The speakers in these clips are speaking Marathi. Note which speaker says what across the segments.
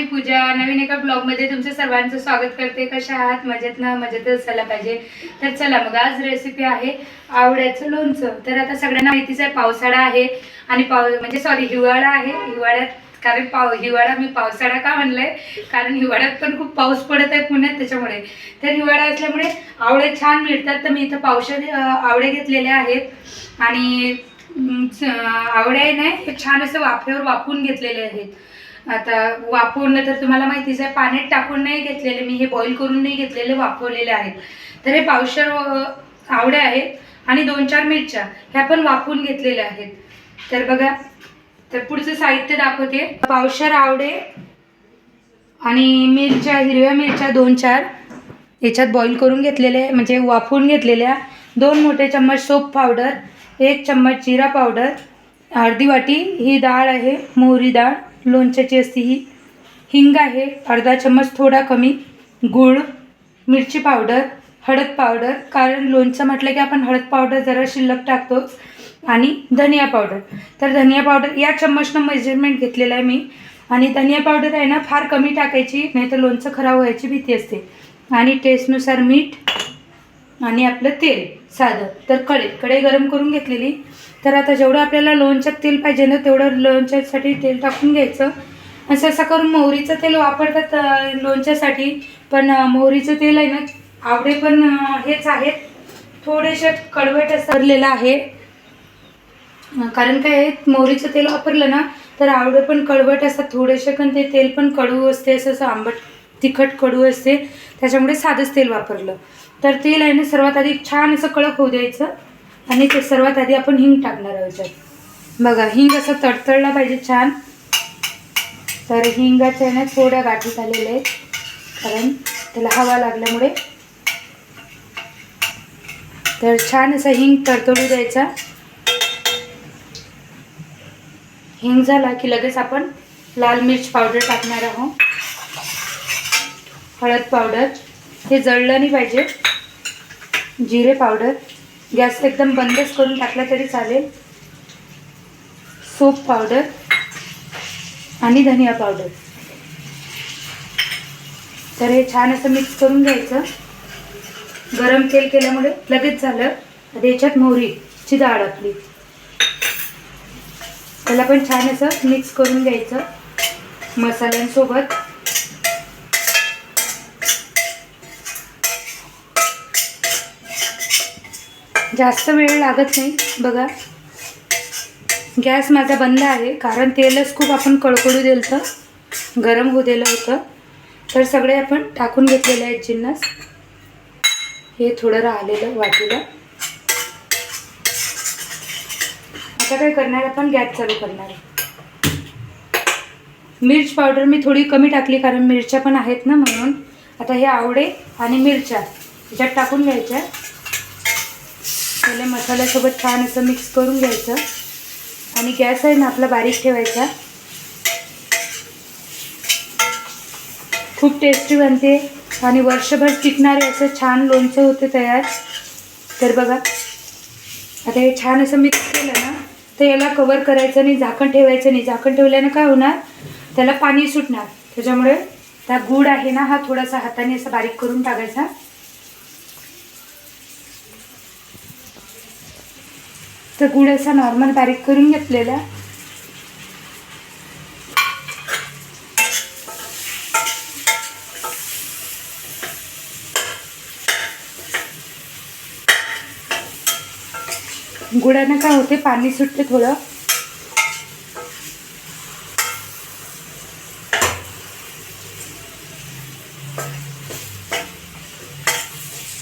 Speaker 1: मी पूजा नवीन एका ब्लॉगमध्ये तुमचं सर्वांचं स्वागत करते. कशा आहात? मजेत ना? मजेतच असायला पाहिजे. तर चला मग आज रेसिपी आहे आवड्याचं लोणचं. तर आता सगळ्यांना माहितीच आहे पावसाळा आहे आणि पाव म्हणजे सॉरी हिवाळा आहे. हिवाळ्यात कारण पाव हिवाळा मी पावसाळा का म्हणलंय? कारण हिवाळ्यात पण खूप पाऊस पडत आहे पुण्यात त्याच्यामुळे. तर हिवाळा असल्यामुळे आवळे छान मिळतात. तर मी इथं पावसाळे आवळे घेतलेले आहेत. आणि आवड्या नाही छान असं वाफेवर वाफून घेतलेले आहेत. आता वापरणं तर तुम्हाला माहितीच आहे पाण्यात टाकून नाही घेतलेले मी हे बॉईल करून नाही घेतलेले वापरलेले आहेत. तर हे पावशर आवड्या आहेत आणि दोन चार मिरच्या ह्या पण वाफवून घेतलेल्या आहेत. तर बघा तर पुढचं साहित्य दाखवते. पावशर आवडे आणि मिरच्या हिरव्या मिरच्या दोन चार याच्यात बॉईल करून घेतलेले म्हणजे वाफवून घेतलेल्या दोन मोठे चम्मच सोप पावडर एक चम्मच जिरा पावडर अर्धी वाटी ही डाळ आहे मोहरी डाळ. लोणच्याची असते ही हिंग आहे अर्धा चम्मच थोडा कमी. गूळ मिरची पावडर हळद पावडर. कारण लोणचं म्हटलं की आपण हळद पावडर जरा शिल्लक टाकतोच आणि धनिया पावडर. तर धनिया पावडर या चम्मचनं मेजरमेंट घेतलेलं आहे मी. आणि धनिया पावडर आहे ना फार कमी टाकायची नाही तर लोणचं खराब व्हायची भीती असते. आणि टेस्टनुसार मीठ आणि आपलं तेल साधं. तर कढई कढई गरम करून घेतलेली. तर आता जेवढं आपल्याला लोणच्यात तेल पाहिजे ना तेवढं लोणच्यासाठी तेल टाकून घ्यायचं. असं असं करून मोहरीचं तेल वापरतात लोणच्यासाठी. पण मोहरीचं तेल आहे ना आवडे पण हेच आहेत. थोडेसे कडवट सरलेलं आहे. कारण काय आहे मोहरीचं तेल वापरलं ना तर आवडे पण कडवट असतात. थोडेसे पण ते तेल पण कडू असते असं असं आंबट तिखट कडू असते. त्याच्यामुळे साधंच तेल वापरलं. तर तेल आहे ना सर्वात आधी छान असं कडक होऊ द्यायचं. आणि ते सर्वात आधी आपण हिंग टाकणार आहोत याच्यात. बघा हिंग असं तडतडला पाहिजे छान. तर हिंगाच्या आहे ना थोड्या गाठी झालेल्या आहेत. कारण त्याला हवा लागल्यामुळे. तर छान असा हिंग तडतडू द्यायचा. हिंग झाला की लगेच आपण लाल मिर्च पावडर टाकणार आहोत. हळद पावडर. हे जळलं नाही पाहिजे. जिरे पावडर. गॅस एकदम बंदच करून टाकला तरी चालेल. सोप पावडर आणि धनिया पावडर तर हे छान असं मिक्स करून घ्यायचं. गरम तेल केल्यामुळे लगेच झालं. आता याच्यात मोहरीची डाळ आपली. त्याला पण छान असं मिक्स करून घ्यायचं. मसाल्यांसोबत. जास्त वेळ लागत नाही बघा. गॅस माझा बंद आहे कारण तेलच खूप आपण कडकडू दिलं तर गरम होऊ दिलं होतं. तर सगळे आपण टाकून घेतलेले आहेत जिन्नस. हे थोडं राहिलेलं वाटीला. आता काय करणार आपण? गॅस चालू करणार. मिर्च पावडर मी थोडी कमी टाकली कारण मिरच्या पण आहेत ना म्हणून. आता हे आवडे आणि मिरच्या ह्याच्यात टाकून घ्यायच्या. पहिले मसाल्यासोबत छान असं मिक्स करून घ्यायचं. आणि गॅस आहे ना आपला बारीक ठेवायचा. खूप टेस्टी बनते. आणि वर्षभर टिकणारे असं छान लोणचं होते तयार. तर बघा आता हे छान असं मिक्स केलं ना तर याला कवर करायचं नाही झाकण ठेवायचं नाही. झाकण ठेवल्यानं काय होणार? त्याला पाणी सुटणार. त्याच्यामुळे त्या गूळ आहे ना हा थोडासा हाताने असं बारीक करून टाकायचा. तर गुळ असा नॉर्मल बारीक करून घेतलेला. गुळानं काय होते पाणी सुटते थोडं.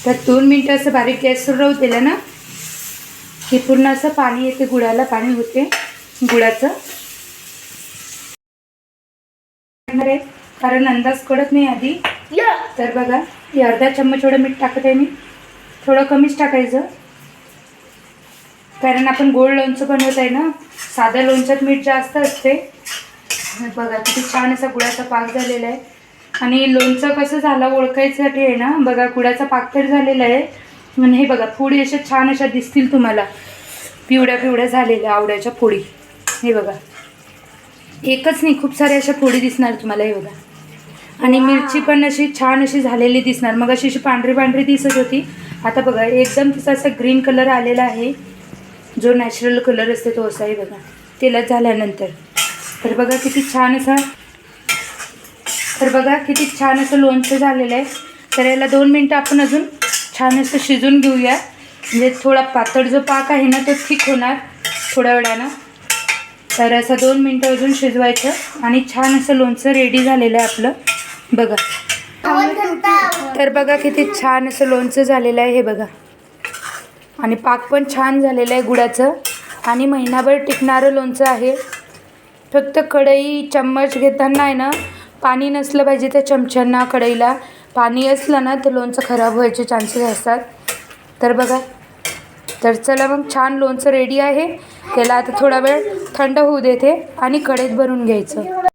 Speaker 1: तर दोन मिनटं असं बारीक गॅसवर राहू दिलं ना. की पूर्ण असं पाणी येते गुळाला पाणी होते गुळाचं. कारण अंदाज कळत नाही आधी. तर बघा हे अर्धा चम्मच एवढं मीठ टाकत आहे मी. थोडं कमीच टाकायचं. कारण आपण गोड लोणचं बनवत आहे ना साध्या लोणच्यात मीठ जास्त असते. हे बघा किती छान असा गुळाचा पाक झालेला आहे. आणि लोणचं कसं झालं ओळखायसाठी आहे ना बघा गुळाचा पाक तर झालेला आहे. आणि हे बघा फोडी अशा छान अशा दिसतील तुम्हाला. पिवळ्या पिवळ्या झालेल्या आवड्याच्या फोडी हे बघा. एकच नाही खूप साऱ्या अशा फोडी दिसणार तुम्हाला हे बघा. आणि मिरची पण अशी छान अशी झालेली दिसणार. मग अशी अशी पांढरी पांढरी दिसत होती. आता बघा एकदम तिचा असा ग्रीन कलर आलेला आहे. जो नॅचरल कलर असते तो असा आहे बघा. तेलात झाल्यानंतर. तर बघा किती छान असा तर बघा किती छान असं लोणचं झालेलं आहे. तर याला दोन मिनटं आपण अजून छान असं शिजून घेऊया. म्हणजे थोडा पातळ जो पाक आहे ना तो ठीक होणार थोड्या वेळानं. तर असं दोन मिनटं अजून शिजवायचं. आणि छान असं लोणचं रेडी झालेलं आहे आपलं. बघा. तर बघा किती छान असं लोणचं झालेलं आहे हे बघा. आणि पाक पण छान झालेलं आहे गुळाचं. आणि महिनाभर टिकणारं लोणचं आहे. फक्त कढई चम्मच घेताना आहे ना पाणी नसलं पाहिजे त्या चमच्यांना कढईला. पाणी असलं ना तर लोणचं खराब व्हायचे चान्सेस असतात. तर बघा. तर चला मग छान लोणचं रेडी आहे. त्याला आता थोडा वेळ थंड होऊ देते आणि कढईत भरून घ्यायचं.